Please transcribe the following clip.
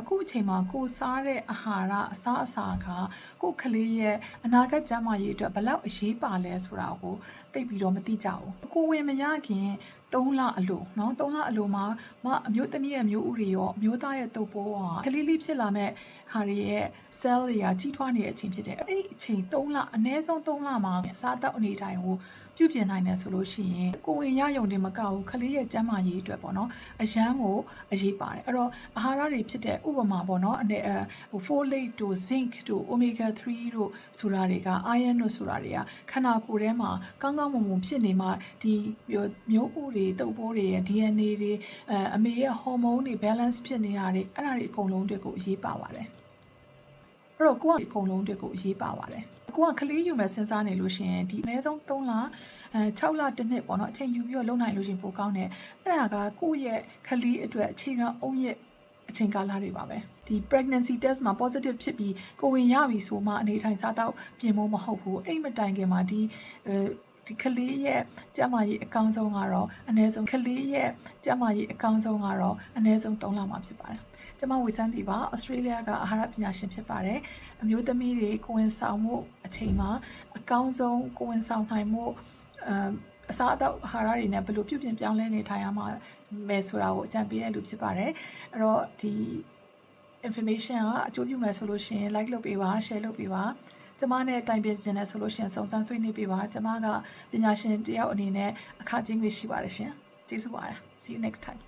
အခုအချိန်မှာကိုစားတဲ့အာဟာရအစားအစာကကိုကလေးရဲ့အနာဂတ်ကျန်းမာရေးအတွက်ဘယ်လောက်အရေးပါလဲဆိုတာကိုသိပြီးတော့မသိကြဘူးကိုဝင်မရခင် 3လအလိုเนาะ3လအလိုမှာမအမျိုးသမီးရဲ့မျိုးဥတွေရောအမျိုးသားရဲ့တုပ်ပိုးဟာကလေးလေးဖြစ်လာမဲ့ဟာတွေရဲ့ cell တွေကကြီးထွားနေတဲ့အချိန်ဖြစ်တယ်အဲ့ဒီအချိန်3လအနည်းဆုံး3လမှာအစားအသောက်အနေတိုင်းကိုပြုပြင်နိုင်တယ်ဆိုလို့ရှိရင်ကိုဝင်ရယုံတင်မကဘူးကလေးရဲ့ကျန်းမာရေးအတွက်ပေါ့နော်အရန်ကိုအရေးပါတယ်အဲ့တော့အာဟာရတွေဖြစ်တဲ့ဥပမာပေါ့နော်အနေအဟို folate တို့ zinc တို့ omega 3တို့ဆိုတာတွေက iron တို့ဆိုတာတွေကခန္ဓာကိုယ်ထဲမှာကောင်းကောင်းမွန်မွန်ဖြစ်နေမှဒီမျိုးမျိုးဥတွေ ေတုပ်ပိုးတွေရဲ့ DNA တွေအဲအမေရဲ့ hormone တွေ balance ဖြစ်နေတာတွေအဲ့ဒါတွေအကုန်လုံးတွေကိုအရေးပါပါတယ်အဲ့တော့ကိုကအကုန်လုံးအတွက်ကိုအရေးပါပါတယ်ကိုကကလေးယူမဲ့စဉ်းစားနေလို့ရှိရင်ဒီအနည်းဆုံး3လအဲ6လတစ်နှစ်ပေါ့နော်အချိန်ယူပြီးတော့လုံနိုင်လို့ရှိရင်ပိုကောင်းတယ်အဲ့ဒါကကိုယ့်ရဲ့ကလေးအတွက်အခြေခံအုံရဲ့အချိန်ကာလတွေပါပဲဒီ pregnancy test မှာ positive ဖြစ်ပြီးကိုဝင်ရပြီဆိုမှအနေထိုင်စားတော့ပြင်ဖို့မဟုတ်ဘူးအဲ့မတိုင်ခင်မှာဒီအဲ ဒီကလေးရဲ့ကျန်းမာရေးအကောင်းဆုံးကတော့အနည်းဆုံးကလေးရဲ့ကျန်းမာရေးအကောင်းဆုံးကတော့အနည်းဆုံး3လမှဖြစ်ပါတယ်။ကျမဝေစန်းတီပါဩစတြေးလျကအာဟာရပညာရှင်ဖြစ်ပါတယ်။အမျိုးသမီးတွေကိုဝင်ဆောင်မှုအချိန်မှာအကောင်းဆုံးကိုဝင်ဆောင်နိုင်မှုအမ်အစားအသောက်အာဟာရတွေနဲ့ဘယ်လိုပြုပြင်ပြောင်းလဲနေထိုင်ရမှာမယ်ဆိုတာကိုအကြံပေးတဲ့လူဖြစ်ပါတယ်။အဲ့တော့ဒီ information ကအကျိုးပြုမယ်ဆိုလို့ရှိရင် like လုပ်ပေးပါ share လုပ်ပေးပါ ကျမနဲ့တိုင်ပင်ခြင်းနဲ့ဆိုလို့ရှိရင်စုံစမ်းဆွေးနွေးပေးပါကျမကပညာရှင်တယောက်အနေနဲ့အခကျင်းတွေရှိပါတယ်ရှင်ကျေးဇူးပါတယ် see you next time